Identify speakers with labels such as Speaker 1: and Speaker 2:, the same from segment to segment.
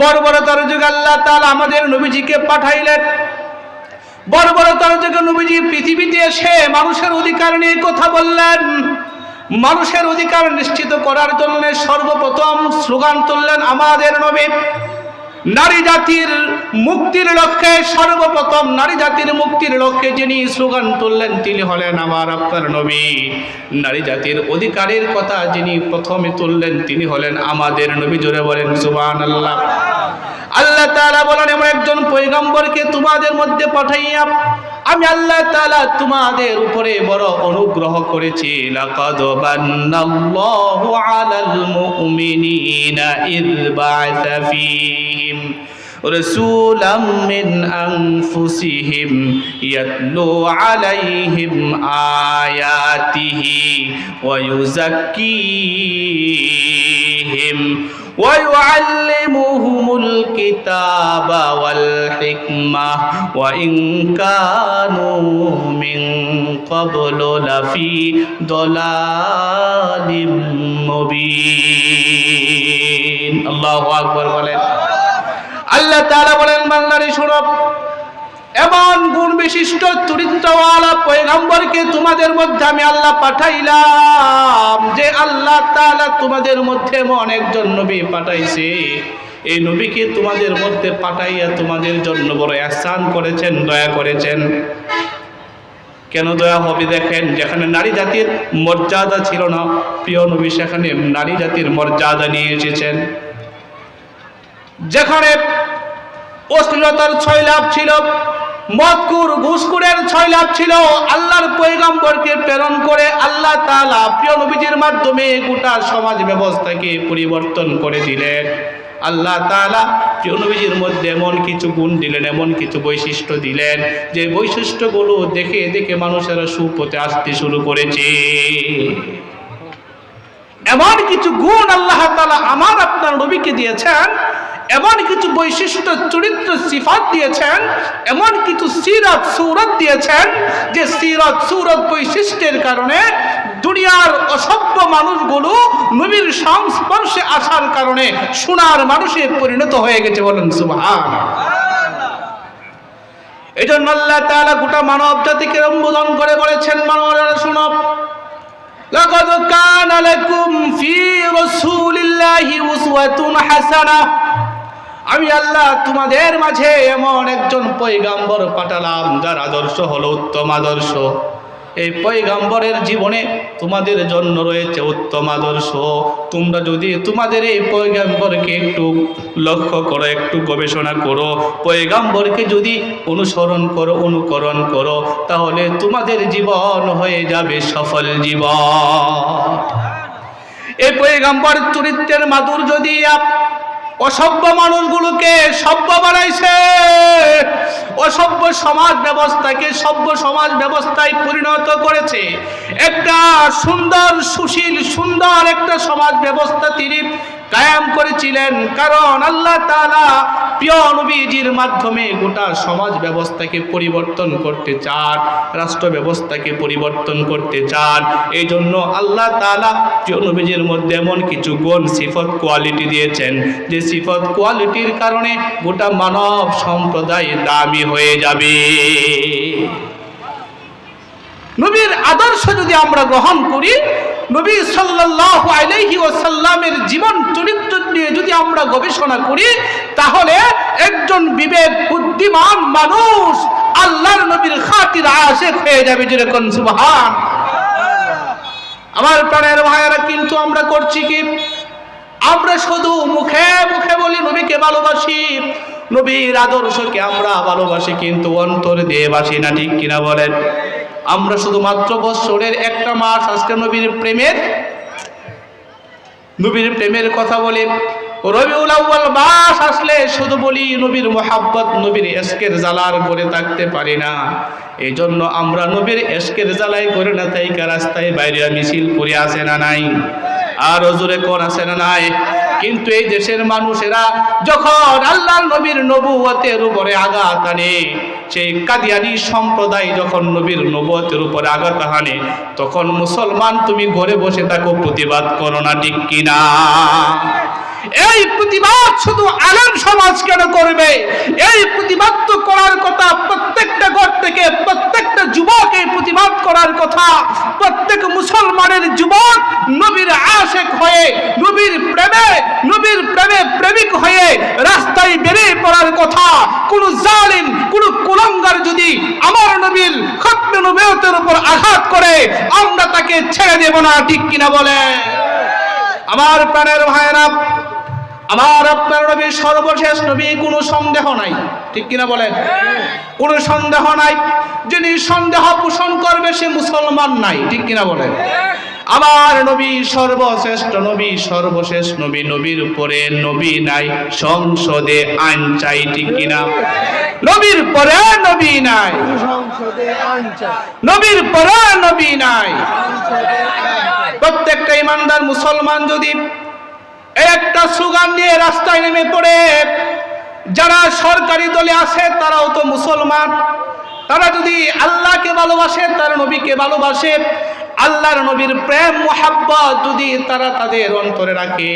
Speaker 1: বর্বরতার যুগে আল্লাহ তাআলা আমাদের নবীজিকে পাঠাইলেন। বড় বর্বরতার যুগে নবীজি পৃথিবীতে এসে মানুষের অধিকার নিয়ে কথা বললেন। মানুষের অধিকার নিশ্চিত করার জন্য সর্বপ্রথম স্লোগান তুললেন আমাদের নবী। নারী জাতির মুক্তির লক্ষ্যে, সর্বপ্রথম নারী জাতির মুক্তির লক্ষ্যে যিনি স্লোগান তুললেন, তিনি হলেন আমার আপনার নবী। নারী জাতির অধিকারের কথা যিনি প্রথমে তুললেন, তিনি হলেন আমাদের নবী। জোরে বলেন সুবান আল্লাহ আল্লাহ তাআলা বলেন এমন একজন পয়গম্বরকে তোমাদের মধ্যে পাঠাইয়া আমি আল্লাহ তাআলা তোমাদের উপরে বড় অনুগ্রহ করেছি লাকাদ বান্নাল্লাহু আলাল মুমিনিনা ইয বা'আথা ফীহিম رسولا من أنفسهم يتلو عليهم آياته ويزكيهم ويعلمهم الكتاب والحكمة وإن كانوا من قبل لفي ضلال مبين الله أكبر বলেন আল্লাহ তাআলা বলেন বাংলারি শুনব এমন গুণ বিশিষ্ট চরিত্রওয়ালা পয়গম্বরকে তোমাদের মধ্যে আমি আল্লাহ পাঠাইলাম যে আল্লাহ তাআলা তোমাদের মধ্যে এমন একজন নবী পাঠাইছে এই নবীকে তোমাদের মধ্যে পাঠাইয়া তোমাদের জন্য বড় আহসান করেছেন, দয়া করেছেন। কেন দয়া হবে দেখেন, যেখানে নারী জাতির মর্যাদা ছিল না, প্রিয় নবী সেখানে নারী জাতির মর্যাদা নিয়ে এসেছেন। যেখানে অশ্লীলতার ছয় লাভ ছিল, মদকুর ঘুসকুরের ছয় লাভ ছিল, আল্লাহর পৈগম্বরকে প্রেরণ করে আল্লাহ তাআলা প্রিয় নবীজির মাধ্যমে গোটা সমাজ ব্যবস্থাকে পরিবর্তন করে দিলেন। আল্লাহ তাআলা প্রিয় মধ্যে এমন কিছু গুণ দিলেন, এমন কিছু বৈশিষ্ট্য দিলেন, যে বৈশিষ্ট্যগুলো দেখে দেখে মানুষেরা সুপথে আসতে শুরু করেছে। এমন কিছু গুণ আল্লাহ তাআলা আমার আপনার নবীকে দিয়েছেন, এমন কিছু বৈশিষ্ট্য, চরিত্র, সিফাত দিয়েছেন, এমন কিছু সিরত, সুরত দিয়েছেন, যে সিরত, সুরত বৈশিষ্ট্যের কারণে দুনিয়ার অসভ্য মানুষগুলো নবীর সংস্পর্শে আসার কারণে সোনার মানুষে পরিণত হয়ে গেছে বলেন সুবহান এই জন্য আল্লাহ তাআলা গোটা মানব জাতিকে সম্বোধন করে বলেছেন মানবরা শুনব لقد كان لكم في رسول الله أسوة حسنة আমি আল্লাহ তোমাদের মাঝে এমন একজন পৈগাম্বর পাঠালাম যার আদর্শ হলো উত্তম আদর্শ এই পৈগাম্বরের জীবনে তোমাদের জন্য রয়েছে উত্তম আদর্শ। তোমরা যদি তোমাদের এই পৈগাম্বরকে একটু লক্ষ্য করো, একটু গবেষণা করো পৈগাম্বরকে যদি অনুসরণ করো, অনুকরণ করো, তাহলে তোমাদের জীবন হয়ে যাবে সফল জীবন। এই পৈগাম্বর চরিত্রের মাধুর্য দিয়ে অসভ্য মানুষগুলোকে সভ্য বানাইছে। অসভ্য সমাজ ব্যবস্থাকে সভ্য সমাজ ব্যবস্থায় পরিণত করেছে। একটা সুন্দর, সুশীল, সুন্দর একটা সমাজ ব্যবস্থা তিনি কায়াম করেছিলেন। কারণ আল্লাহ তাআলা প্রিয় নবীজির মাধ্যমে গোটা সমাজ ব্যবস্থাকে পরিবর্তন করতে চান, রাষ্ট্র ব্যবস্থাকে পরিবর্তন করতে চান। এই জন্য আল্লাহ তাআলা প্রিয় নবীজির মধ্যে এমন কিছু গুণ, সিফত, কোয়ালিটি দিয়েছেন। যে সিফত, কোয়ালিটির কারণে গোটা মানব সম্প্রদায় দামি হয়ে যাবে। নবীর আদর্শ যদি আমরা গ্রহণ করি নবী সাল্লাল্লাহু আলাইহি ওয়াসাল্লামের জীবন চরিত্র নিয়ে যদি আমরা গবেষণা করি, তাহলে একজন বিবেক বুদ্ধিমান মানুষ আল্লাহর নবীর খাতির আশেক হয়ে যাবে যেরকম, সুবহান। আমার প্রাণের ভাইয়েরা, কিন্তু আমরা করছি কি? আমরা শুধু মুখে মুখে বলি, নবীকে ভালোবাসি, নবীর আদর্শকে আমরা ভালোবাসি, কিন্তু অন্তর দিয়ে বাসি না, ঠিক কিনা বলেন? আমরা শুধুমাত্র বৎসরের একটা মাস আজকে নবীর প্রেমের নবীর প্রেমের কথা বলি। রবিউল আউ্বাল মাস আসলে শুধু বলি নবীর মোহাব্বত, নবীর এসকের জ্বালার করে থাকতে পারি না। এই জন্য আমরা নবীর এসকের জ্বালাই করে না, তাই রাস্তায় বাইরে মিছিল করে আসে না নাই? আর জোরে কোন আসে না নাই? কিন্তু এই দেশের মানুষেরা যখন আল্লাহ নবীর নবুয়তের উপরে আঘাত আনে, সেই কাদিয়ানি সম্প্রদায় যখন নবীর নবুয়তের উপরে আঘাত হানে তখন মুসলমান তুমি ঘরে বসে থাকো, প্রতিবাদ করো না, ঠিক কিনা? এই প্রতিবাদ শুধু আলম সমাজ কেন করবে? এই প্রতিবাদ তো করার কথা প্রত্যেকটা ঘর থেকে প্রত্যেকটা যুবক এই প্রতিবাদ করার কথা। প্রত্যেক মুসলমানের যুবক নবীর আশেক হয়ে, নবীর প্রেমে নবীর প্রেমে প্রেমিক হয়ে রাস্তায় বেরিয়ে পড়ার কথা। কোন জালিম, কোন কুলঙ্গার যদি আমার নবীর খতমে নবীয়তের উপর আঘাত করে, আমরা তাকে ছেড়ে দেব না, ঠিক কিনা বলে? আমার প্রাণের ভাইয়েরা আমার আপনার নবী সর্বশেষ নবী, কোনো সন্দেহ নাই। ঠিক কিনা বলেন? কোনো সন্দেহ নাই। যিনি সন্দেহ পোষণ করবে, সে মুসলমান নাই। ঠিক কিনা বলেন? আমার নবী সর্বশ্রেষ্ঠ নবী, সর্বশেষ নবী, নবীর উপরে নবী নাই, সংসদে আইন চাই, ঠিক কিনা? নবীর পরে নবী নাই। নবীর পরে নবী নাই। প্রত্যেকটা ইমানদার মুসলমান যদি একটা স্লোগান নিয়ে রাস্তায় নেমে পড়ে। যারা সরকারি দলে আছে, তারাও তো মুসলমান। তারা যদি আল্লাহকে ভালোবাসে, তার নবীকে ভালোবাসে। আল্লাহর নবীর প্রেম, মোহাব্বত যদি তারা তাদের অন্তরে রাখে,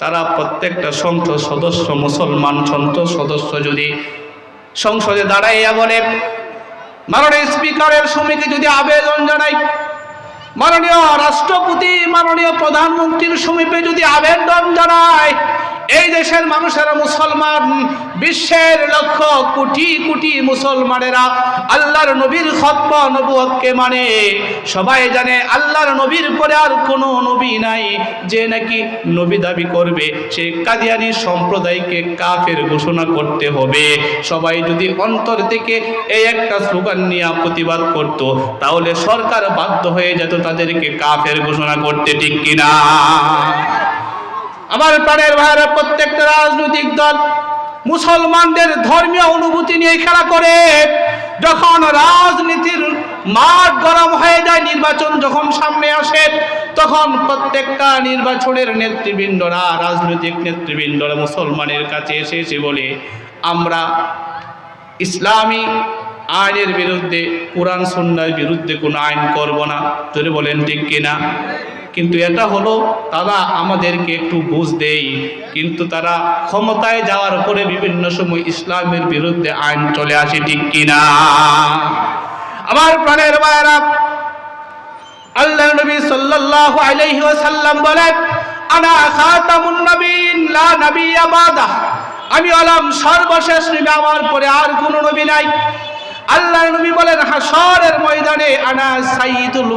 Speaker 1: তারা প্রত্যেকটা সংসদ সদস্য, মুসলমান সংসদ সদস্য যদি সংসদে দাঁড়াইয়া বলে, মাননীয় স্পিকারের সমিতি যদি আবেদন জানাই মাননীয় রাষ্ট্রপতি মাননীয় প্রধানমন্ত্রীর সমীপে যদি আবেদন জানায় এই দেশের মানুষেরা মুসলমান, বিশ্বের লক্ষ কোটি কোটি মুসলমানেরা আল্লাহর নবীর খতব নবুয়কে মানে। সবাই জানে আল্লাহর নবীর পরে আর কোনো নবী নাই যে নাকি নবী দাবি করবে। সে কাদিয়ানি সম্প্রদায়কে কাফের ঘোষণা করতে হবে। সবাই যদি অন্তর থেকে এই একটা স্লোগান নিয়ে প্রতিবাদ করত, তাহলে সরকার বাধ্য হয়ে যেত তাদেরকে কাফের ঘোষণা করতে, ঠিক কিনা? আমার প্রাণের ভাইয়েরা, প্রত্যেকটা রাজনৈতিক দল, মুসলমানদের ধর্মীয় অনুভূতি নিয়ে খেলা করে। যখন রাজনীতির মাঠ গরম হয়ে যায়, নির্বাচন যখন সামনে আসে, তখন প্রত্যেকটা নির্বাচনের নেতৃবৃন্দরা, রাজনৈতিক নেতৃবৃন্দরা মুসলমানের কাছে এসে এসে বলে, আমরা ইসলামী আইনের বিরুদ্ধে, কোরআন সন্ন্যার বিরুদ্ধে কোনো আইন করব না। যদি বলেন ঠিক কিনা? কিন্তু এটা হলো তারা আমাদেরকে একটু বুঝ দেই। কিন্তু তারা ক্ষমতায় যাওয়ার পরে বিভিন্ন সময় ইসলামের বিরুদ্ধে আইন চলে আসে, ঠিক কিনা? আমার প্রাণের মায়েরা আল্লাহ নবী সাল্লাল্লাহু আলাইহি ওয়াসাল্লাম বলেন, আনা খাতামুন নবীন, লা নবিয়্যা বাদা আমি হলাম সর্বশেষ নবী, আমার পরে আর কোনো নবী নাই। আল্লাহ নবী বলেন হাসরের ময়দানে আনা সাইদুল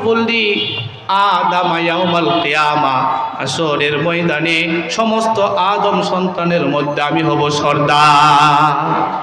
Speaker 1: কিয়ামা। হাসরের ময়দানে সমস্ত আদম সন্তানের মধ্যে আমি হব সর্দার।